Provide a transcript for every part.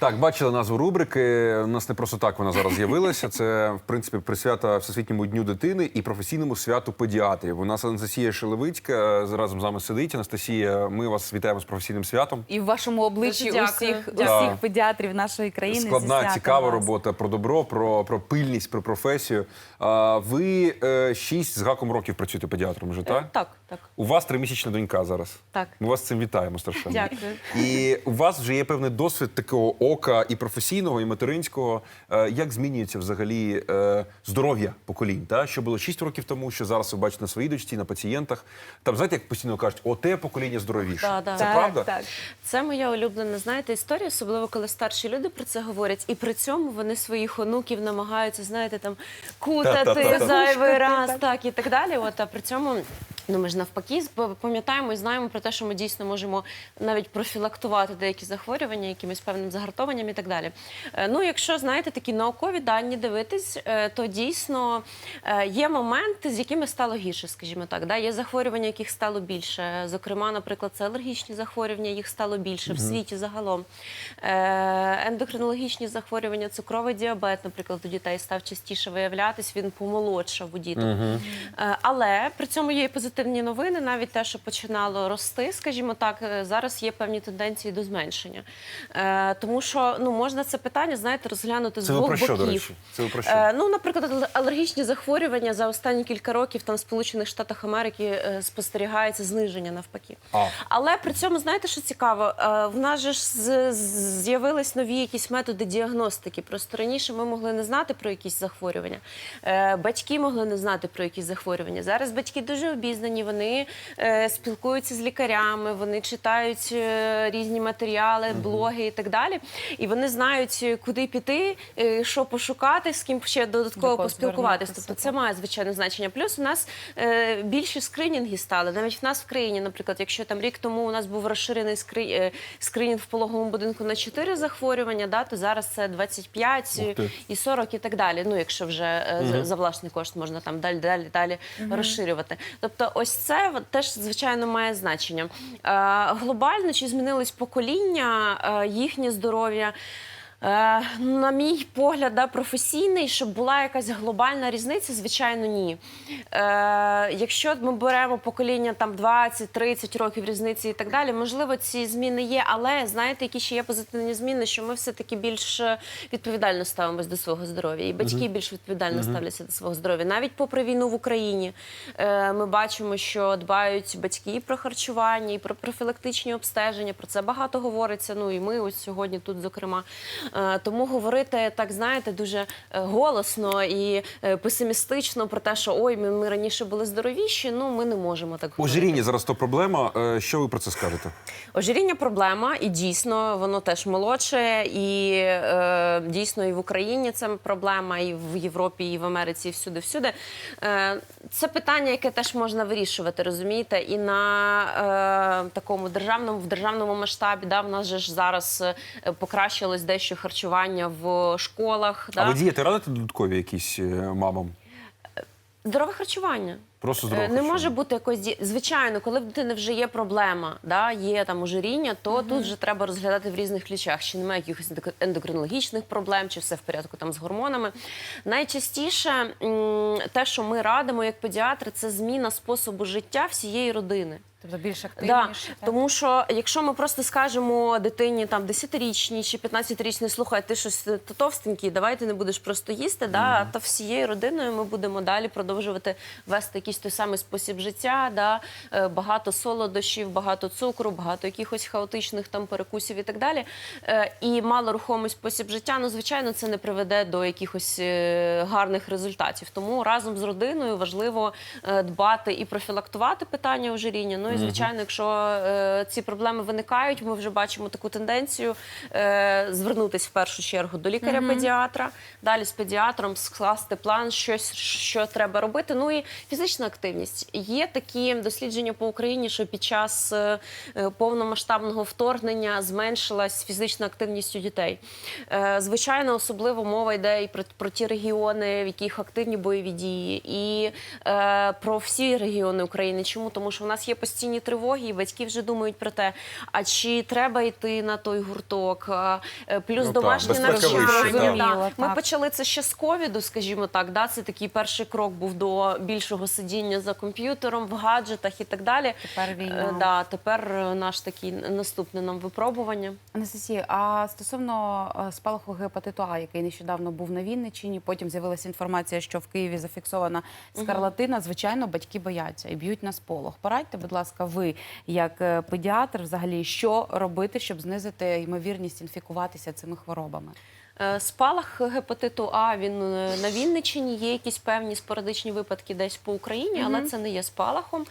Так, бачили назву рубрики. У нас не просто так вона зараз з'явилася. Це в принципі присвята Всесвітньому дню дитини і професійному святу педіатрів. У нас Анастасія Шелевицька е, разом з нами сидить. Анастасія, ми вас вітаємо з професійним святом. І в вашому обличчі Дуже дякую. усіх, Дякую. усіх педіатрів нашої країни. Складна, цікава вас. робота про добро, про, про пильність, про професію. А, ви е, шість з гаком років працюєте педіатром вже, так? Так, так. У вас тримісячна донька зараз. Так. Ми вас з цим вітаємо страшенно. Дякую. І у вас вже є певний досвід такого ока і професійного, і материнського. Е, Як змінюється взагалі е, здоров'я поколінь? Та? Що було 6 років тому, що зараз ви бачите на своїй дочці, на пацієнтах. Там, знаєте, як постійно кажуть, оте покоління здоровіше. Да, да. Це Так, правда? Так. Це моя улюблена, знаєте, історія, особливо коли старші люди про це говорять, і при цьому вони своїх онуків намагаються, знаєте, там кутати Та-та-та-та. зайвий раз, так і так далі. От а при цьому. Ну, ми ж навпаки пам'ятаємо і знаємо про те, що ми дійсно можемо навіть профілактувати деякі захворювання, якимось певним загартованням і так далі. Е, Ну, якщо знаєте такі наукові дані дивитись, е, то дійсно е, є моменти, з якими стало гірше, скажімо так. Да? Є захворювання, яких стало більше. Зокрема, наприклад, це алергічні захворювання, їх стало більше в світі загалом. Ендокринологічні захворювання, цукровий діабет, наприклад, у дітей став частіше виявлятись, він помолодшав у діток. Е, Але при цьому є і позитивні новини, навіть те, що починало рости, скажімо так, е, зараз є певні тенденції до зменшення. Е, Тому що ну можна це питання, знаєте, розглянути з Це двох про що, боків. до речі? Це ви про що? Е, ну, наприклад, алергічні захворювання за останні кілька років там в Сполучених Штатах Америки е, спостерігається зниження навпаки. А. Але при цьому знаєте, що цікаво? Е, в нас же ж з'явились нові якісь методи діагностики. Просто раніше ми могли не знати про якісь захворювання. Е, батьки могли не знати про якісь захворювання. Зараз батьки дуже обізнані, вони е, спілкуються з лікарями, вони читають е, різні матеріали, блоги і так далі. І вони знають, е, куди піти, е, що пошукати, з ким ще додатково До кого Тобто це має звичайне значення. Плюс у нас е, більші скринінги стали. Навіть в нас в країні, наприклад, якщо там рік тому у нас був розширений скри, е, скринінг в пологовому будинку на 4 захворювання, да, то зараз це 25 Ух і 40 і так далі. Ну, якщо вже е, за- за власний кошт можна там далі, далі, далі розширювати. Тобто, ось це теж звичайно має значення. Е, глобально чи змінились покоління, е, їхнє здоров'я. Е, на мій погляд, да, професійний, щоб була якась глобальна різниця, звичайно, ні. Е, якщо ми беремо покоління там 20-30 років різниці і так далі, можливо, ці зміни є, але знаєте, які ще є позитивні зміни, що ми все-таки більш е, відповідально ставимось до свого здоров'я, і батьки більш відповідально ставляться до свого здоров'я. Навіть попри війну в Україні е, ми бачимо, що дбають батьки і про харчування, і про профілактичні обстеження. Про це багато говориться. Ну і ми ось сьогодні тут, зокрема. Е, Тому говорити так, знаєте, дуже е, голосно і е, песимістично про те, що ой, ми, ми раніше були здоровіші. Ну ми не можемо так говорити. Ожиріння зараз то проблема. Що ви про це скажете? Ожиріння проблема, і дійсно воно теж молодше, і е, дійсно і в Україні це проблема, і в Європі, і в Америці, і всюди, всюди. Е, це питання, яке теж можна вирішувати, розумієте, і на е, такому державному в державному масштабі. Да, в нас же ж зараз покращилось дещо харчування в школах. Да? А ви дієти радите додаткові якісь е, мамам? Здорове харчування. Просто Е, здорово. Не може бути якось ді- звичайно, коли в дитини вже є проблема, да, є там ожиріння, то тут вже треба розглядати в різних ключах, чи немає якихось ендок- ендокринологічних проблем, чи все в порядку там з гормонами. Найчастіше м, те, що ми радимо як педіатри, це зміна способу життя всієї родини. Тобто більш Да, активніше. так? тому що якщо ми просто скажемо дитині там 10-річній чи 15-річній, слухай, ти щось е, товстенький, давай ти не будеш просто їсти. Да, то всією родиною ми будемо далі продовжувати вести якийсь той самий спосіб життя, да, е, багато солодощів, багато цукру, багато якихось хаотичних там перекусів і так далі. Е, І малорухомий спосіб життя, ну звичайно, це не приведе до якихось е, гарних результатів. Тому разом з родиною важливо дбати і профілактувати питання ожиріння. Ну і звичайно, якщо ці проблеми виникають, ми вже бачимо таку тенденцію звернутися в першу чергу до лікаря-педіатра, далі з педіатром скласти план, щось що треба робити. Ну і фізична активність. Є такі дослідження по Україні, що під час е, е, повномасштабного вторгнення зменшилась фізична активність у дітей. Е, Звичайно, особливо мова йде і про, про ті регіони, в яких активні бойові дії, і про всі регіони України. Чому? Тому що в нас є постійні тривоги, і батьки вже думають про те, а чи треба йти на той гурток, плюс Ну, безпека навчання. Ми почали це ще з ковіду, скажімо так. Да? Це такий перший крок був до більшого сидіння за комп'ютером, в гаджетах і так далі. Тепер війна. Е, Да, тепер е, наш такий наступне нам випробування. Анастасія, а стосовно е, спалаху гепатиту А, який нещодавно був на Вінниччині, потім з'явилася інформація, що в Києві зафіксована скарлатина. Звичайно, батьки бояться і б'ють на сполох. Порадьте, будь ласка, ви як педіатр, взагалі, що робити, щоб знизити ймовірність інфікуватися цими хворобами? Е, Спалах гепатиту А він е, на Вінниччині. Є якісь певні спорадичні випадки десь по Україні, але це не є спалахом.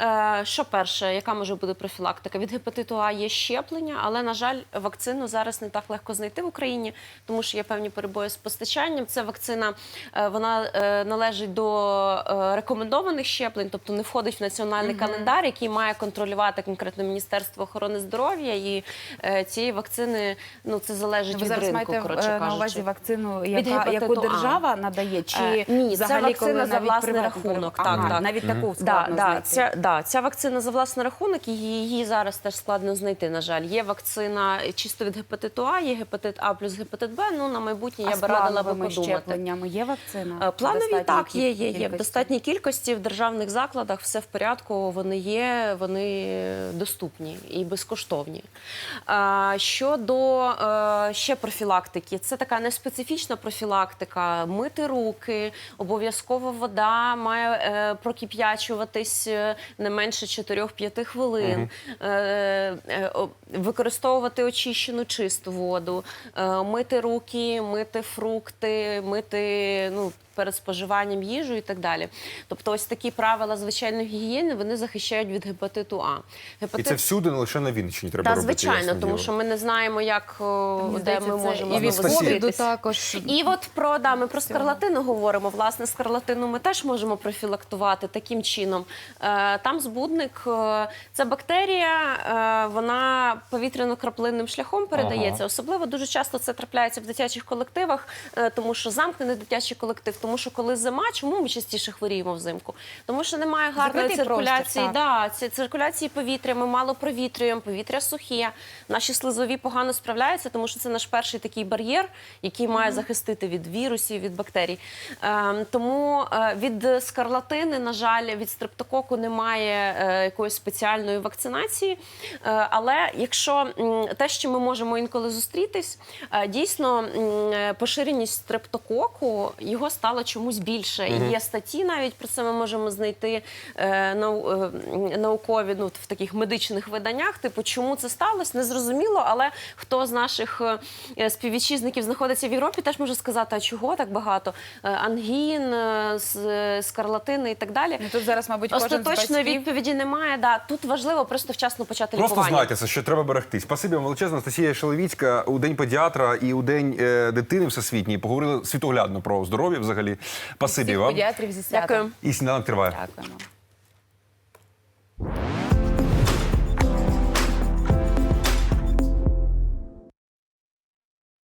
Е, Що перше, яка може бути профілактика? Від гепатиту А є щеплення, але на жаль, вакцину зараз не так легко знайти в Україні, тому що є певні перебої з постачанням. Це вакцина вона належить до рекомендованих щеплень, тобто не входить в національний календар, який має контролювати конкретно Міністерство охорони здоров'я. І цієї вакцини ну це залежить Ви від ринку. маєте коротше на увазі вакцину, яка, яку А. держава надає, чи Е, ні, це взагалі, вакцина за власний приватний рахунок, так, так. навіть таку складно да, знайти. ця, да, ця вакцина за власний рахунок, і її зараз теж складно знайти. На жаль, є вакцина чисто від гепатиту А, є гепатит А плюс гепатит Б. Ну на майбутнє А я би радила би подумати. є вакцина? Е, Планові так, є, є, є. В достатній кількості в державних закладах все в порядку. Вони є, вони доступні і безкоштовні. Щодо е, ще профілактики, це така неспецифічна профілактика. Мити руки, обов'язково вода має е, прокип'ячуватись е, не менше 4-5 хвилин. Е, е, Використовувати очищену чисту воду, е, мити руки, мити фрукти, мити ну, перед споживанням їжу і так далі. Тобто, ось такі правила звичайної гігієни вони захищають від гепатиту А. І це всюди, не лише на Вінниччині треба Та, робити. звичайно, тому діло. що ми не знаємо, як Мені де здається, ми можемо і від ковіду також. І от про да, ми про скарлатину говоримо. Власне, скарлатину ми теж можемо профілактувати таким чином. Е, Там збудник е, це бактерія, е, вона повітряно-краплинним шляхом передається. Особливо дуже часто це трапляється в дитячих колективах, тому що замкнений дитячий колектив, тому що коли зима, чому ми частіше хворіємо взимку? Тому що немає гарної Закритий циркуляції. так. Да, ці- циркуляції повітря, ми мало провітрюємо, повітря сухе. Наші слизові погано справляються, тому що це наш перший такий бар'єр, який має захистити від вірусів, від бактерій. Ем, тому е, від скарлатини, на жаль, від стрептококу немає е, якоїсь спеціальної вакцинації. Е, але якщо м, те, що ми можемо інколи зустрітись, е, дійсно м, е, поширеність стрептококу його стало чомусь більше. І Є статті навіть про це ми можемо знайти е, нау- е, наукові ну, в таких медичних виданнях. Типу, чому це сталося, не зрозуміло, але хто з наших е, співвітчизників знаходиться в Європі, теж може сказати, а чого так багато? Е, Ангін, е, е, скарлатини і так далі. Ну, тут зараз, мабуть, кожен Остаточної батьків відповіді немає. Да. Тут важливо просто вчасно почати Просто лікування. знайте що треба берегти. Спасибі вам величезно, Анастасія Шелевіцька. У день педіатра і у день е, дитини всесвітній поговорили світоглядно про здоров'я взагалі. Спасибі всіх вам. педіатрів зі святом. Дякую. І сніданок триває. Дякуємо.